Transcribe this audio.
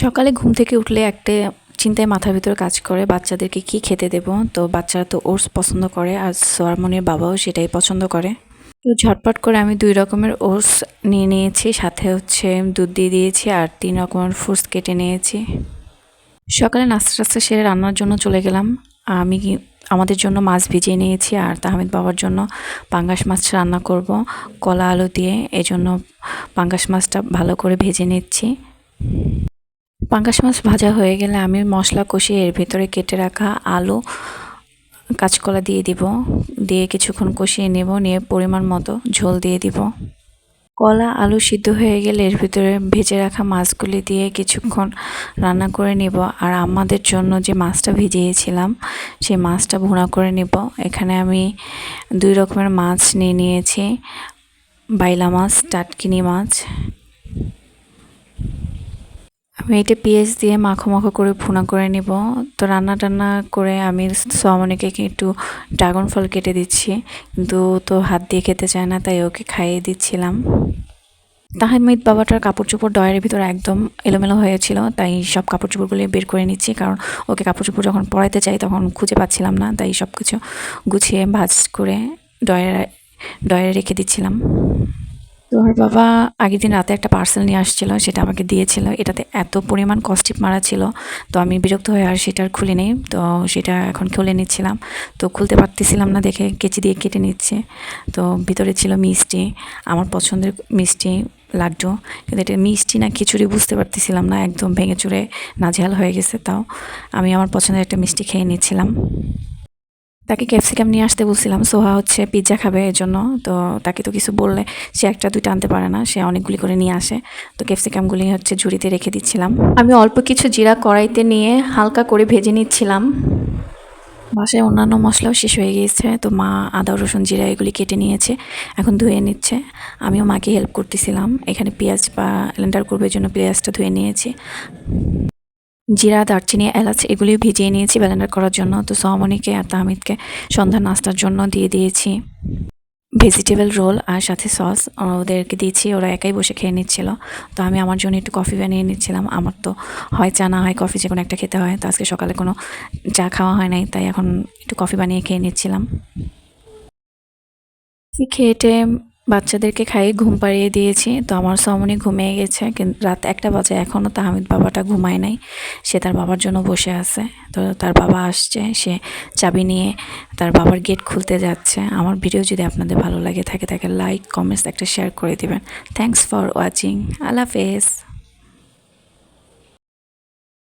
সকালে ঘুম থেকে উঠলে একটা চিন্তায় মাথার ভিতরে কাজ করে, বাচ্চাদেরকে কি খেতে দেব? তো বাচ্চারা তো ওটস পছন্দ করে আর সোয়ারমনির বাবাও সেটাই পছন্দ করে। তো ঝটপট করে আমি দুই রকমের ওটস নিয়ে নিয়েছি, সাথে হচ্ছে দুধ দিয়ে দিয়েছি আর তিন রকমের ফ্রুটস কেটে নিয়েছি। সকালে নাস্তা টাস্তা সেরে রান্নার জন্য চলে গেলাম। আমি আমাদের জন্য মাছ ভিজিয়ে নিয়েছি আর তাহমিদ বাবার জন্য পাঙ্গাস মাছ রান্না করব, কলা আলু দিয়ে। এজন্য পাঙ্গাস মাছটা ভালো করে ভেজে নিচ্ছি। পাঙ্গাস মাছ ভাজা হয়ে গেলে আমি মশলা কষিয়ে এর ভেতরে কেটে রাখা আলু, কাঁচকলা দিয়ে দিব। দিয়ে কিছুক্ষণ কষিয়ে নেব, নিয়ে পরিমাণ মতো ঝোল দিয়ে দিব। কলা, আলু সিদ্ধ হয়ে গেলে এর ভিতরে ভেজে রাখা মাছগুলি দিয়ে কিছুক্ষণ রান্না করে নিব। আর আমাদের জন্য যে মাছটা ভিজিয়েছিলাম, সেই মাছটা ভুনা করে নিব। এখানে আমি দুই রকমের মাছ নিয়ে নিয়েছি। বাইলা মাছ, টাটকিনি মাছ আমি এটা পেঁয়াজ দিয়ে মাখো মাখো করে ভুনা করে নিব। তো রান্না টান্না করে আমি সোয়ামনিকে একটু ড্রাগন ফল কেটে দিচ্ছি। কিন্তু তো হাত দিয়ে খেতে চায় না, তাই ওকে খাইয়ে দিচ্ছিলাম। তাহমিদ বাবাটার কাপড় চোপড় ডয়ের ভিতরে একদম এলোমেলো হয়েছিল, তাই সব কাপড় চোপড়গুলি বের করে নিচ্ছি। কারণ ওকে কাপড় চোপড় যখন পরাইতে চাই তখন খুঁজে পাচ্ছিলাম না, তাই সব কিছু গুছিয়ে ভাজ করে ডয়ের ডয়ে রেখে দিচ্ছিলাম। তো ওর বাবা আগের দিন রাতে একটা পার্সেল নিয়ে আসছিল, সেটা আমাকে দিয়েছিল। এটাতে এত পরিমাণ কস্টিপ মারা ছিল, তো আমি বিরক্ত হয়ে আর সেটা আর খুলে নেই। তো সেটা এখন খুলে নিচ্ছিলাম। তো খুলতে পারতেছিলাম না দেখে কেচি দিয়ে কেটে নিচ্ছে। তো ভিতরে ছিল মিষ্টি, আমার পছন্দের মিষ্টি লাড্ডু। কিন্তু এটা মিষ্টি না খিচুড়ি বুঝতে পারতেছিলাম না, একদম ভেঙে চুরে নাজেহাল হয়ে গেছে তাও। আমি আমার পছন্দের একটা মিষ্টি খেয়ে নিচ্ছিলাম। তাকে ক্যাপসিকাম নিয়ে আসতে বলছিলাম, সোহা হচ্ছে পিৎজা খাবে এর জন্য তো তাকে তো কিছু বললে, সে একটা দুইটা আনতে পারে না, সে অনেকগুলি করে নিয়ে আসে, তো ক্যাপসিকামগুলি হচ্ছে ঝুড়িতে রেখে দিচ্ছিলাম। আমি অল্প কিছু জিরা কড়াইতে নিয়ে হালকা করে ভেজে নিচ্ছিলাম। বাসায় অন্যান্য মশলাও শেষ হয়ে গিয়েছে, তো মা আদা, রসুন, জিরা এগুলি কেটে নিয়েছে, এখন ধুয়ে নিচ্ছে। আমিও মাকে হেল্প করতেছিলাম, এখানে পেঁয়াজ বা ব্লেন্ডার করবে জন্য পেঁয়াজটা ধুয়ে নিয়েছি। জিরা দারচিনি এলাচ এগুলিও ভিজিয়ে নিয়েছি ব্লেন্ডার করার জন্য। তো সোহামণিকে আর তাহমিদকে সন্ধ্যা নাস্তার জন্য দিয়ে দিয়েছি। ভেজিটেবল রোল আর সাথে সস ওদেরকে দিয়েছি। ওরা একাই বসে খেয়ে নিচ্ছিল। তো আমি আমার জন্য একটু কফি বানিয়ে নিচ্ছিলাম। আমার তো হয় চা না হয় কফি যে কোনো একটা খেতে হয়। তো আজকে সকালে কোনো চা খাওয়া হয় নাই, তাই এখন একটু কফি বানিয়ে খেয়ে নিচ্ছিলাম। খেয়েটে বাচ্চাদেরকে খাইয়ে ঘুম পাড়িয়ে দিয়েছি। তো আমার সমনি ঘুমিয়ে গেছে। কিন্তু রাত একটা বাজে। এখনও তাহমিদ বাবাটা ঘুমায় নাই। সে তার বাবার জন্য বসে আছে। তো তার বাবা আসছে। সে চাবি নিয়ে তার বাবার গেট খুলতে যাচ্ছে। আমার ভিডিও যদি আপনাদের ভালো লাগে থাকে, তাকে লাইক কমেন্টস একটা শেয়ার করে দিবেন। থ্যাংকস ফর ওয়াচিং আল্লাহ হাফেজ।